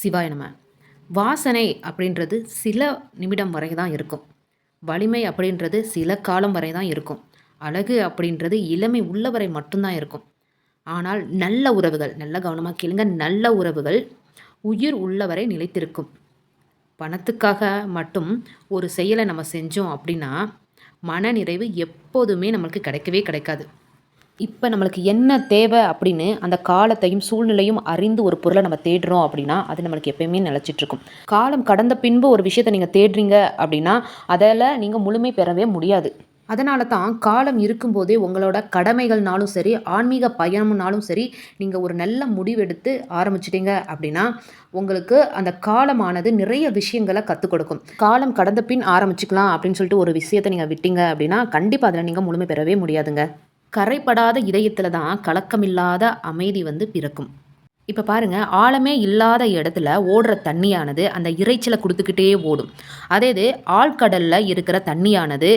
சிவாய நம்ம வாசனை அப்படின்றது சில நிமிடம் வரை தான் இருக்கும். வலிமை அப்படின்றது சில காலம் வரை தான் இருக்கும். அழகு அப்படின்றது இளமை உள்ளவரை மட்டும்தான் இருக்கும். ஆனால் நல்ல உறவுகள் நல்ல கவனமாக கேளுங்க நல்ல உறவுகள் உயிர் உள்ளவரை நிலைத்திருக்கும். பணத்துக்காக மட்டும் ஒரு செயலை நம்ம செஞ்சோம் அப்படின்னா மனநிறைவு எப்போதுமே நம்மளுக்கு கிடைக்கவே கிடைக்காது. இப்போ நம்மளுக்கு என்ன தேவை அப்படின்னு அந்த காலத்தையும் சூழ்நிலையும் அறிந்து ஒரு பொருளை நம்ம தேடுறோம் அப்படின்னா அது நம்மளுக்கு எப்பயுமே நிலச்சிட்ருக்கும் காலம் கடந்த பின்பு ஒரு விஷயத்தை நீங்கள் தேடுறீங்க அப்படின்னா அதில் நீங்கள் முழுமை பெறவே முடியாது. அதனால தான் காலம் இருக்கும்போதே உங்களோட கடமைகள்னாலும் சரி ஆன்மீக பயணம்னாலும் சரி நீங்கள் ஒரு நல்ல முடிவெடுத்து ஆரம்பிச்சிட்டிங்க அப்படின்னா உங்களுக்கு அந்த காலமானது நிறைய விஷயங்களை கற்றுக் கொடுக்கும். காலம் கடந்த பின் ஆரம்பிச்சுக்கலாம் அப்படின்னு சொல்லிட்டு ஒரு விஷயத்தை நீங்கள் விட்டீங்க அப்படின்னா கண்டிப்பாக அதில் நீங்கள் முழுமை பெறவே முடியாதுங்க. கரைப்படாத இதயத்தில் தான் கலக்கமில்லாத அமைதி வந்து பிறக்கும். இப்போ பாருங்கள் ஆழமே இல்லாத இடத்துல ஓடுற தண்ணியானது அந்த இறைச்சலை கொடுத்துக்கிட்டே ஓடும். அதே இது ஆழ்கடலில் இருக்கிற தண்ணியானது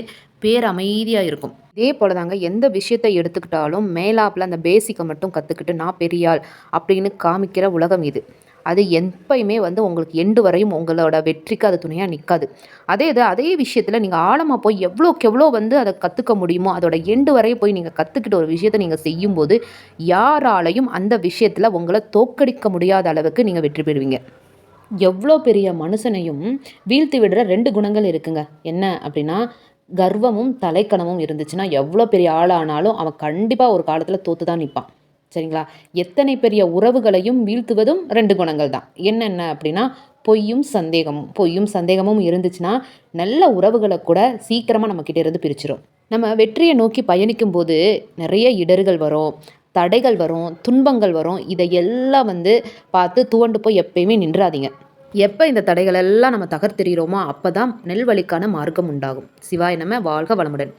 பேரமைதியாக இருக்கும். இதே போல தாங்க எந்த விஷயத்தை எடுத்துக்கிட்டாலும் மேலாப்பில் அந்த பேசிக்கை மட்டும் கற்றுக்கிட்டு நான் பெரியாள் அப்படின்னு காமிக்கிற உலகம் இது. அது எப்பயுமே வந்து உங்களுக்கு எண்டு வரையும் உங்களோட வெற்றிக்கு அது துணையாக நிற்காது அதே இது அதே விஷயத்தில் நீங்கள் ஆழமாக போய் எவ்வளோக்கு எவ்வளோ வந்து அதை கற்றுக்க முடியுமோ அதோட எண்டு வரையும் போய் நீங்கள் கற்றுக்கிட்ட ஒரு விஷயத்தை நீங்கள் செய்யும்போது யாராலையும் அந்த விஷயத்தில் உங்களை தோக்கடிக்க முடியாத அளவுக்கு நீங்கள் வெற்றி பெறுவீங்க. எவ்வளோ பெரிய மனுஷனையும் வீழ்த்தி விடுற ரெண்டு குணங்கள் இருக்குங்க. என்ன அப்படின்னா கர்வமும் தலைக்கணமும் இருந்துச்சுன்னா எவ்வளோ பெரிய ஆளானாலும் அவன் கண்டிப்பாக ஒரு காலத்தில் தோற்று தான் நிற்பான் சரிங்களா? எத்தனை பெரிய உறவுகளையும் வீழ்த்துவதும் ரெண்டு குணங்கள் தான் என்னென்ன அப்படின்னா பொய்யும் சந்தேகமும். பொய்யும் சந்தேகமும் இருந்துச்சுன்னா நல்ல உறவுகளை கூட சீக்கிரமாக நம்மக்கிட்ட இருந்து பிரிச்சிடும் நம்ம வெற்றியை நோக்கி பயணிக்கும் போது நிறைய இடர்கள் வரும் தடைகள் வரும் துன்பங்கள் வரும். இதையெல்லாம் வந்து பார்த்து துவண்டு போய் எப்பயுமே நின்றாதீங்க. எப்போ இந்த தடைகள் எல்லாம் நம்ம தகர்த்தெறிகிறோமோ அப்போ தான் நெல்வழிக்கான மார்க்கம் உண்டாகும். சிவாய் நம்ம வாழ்க வளமுடன்.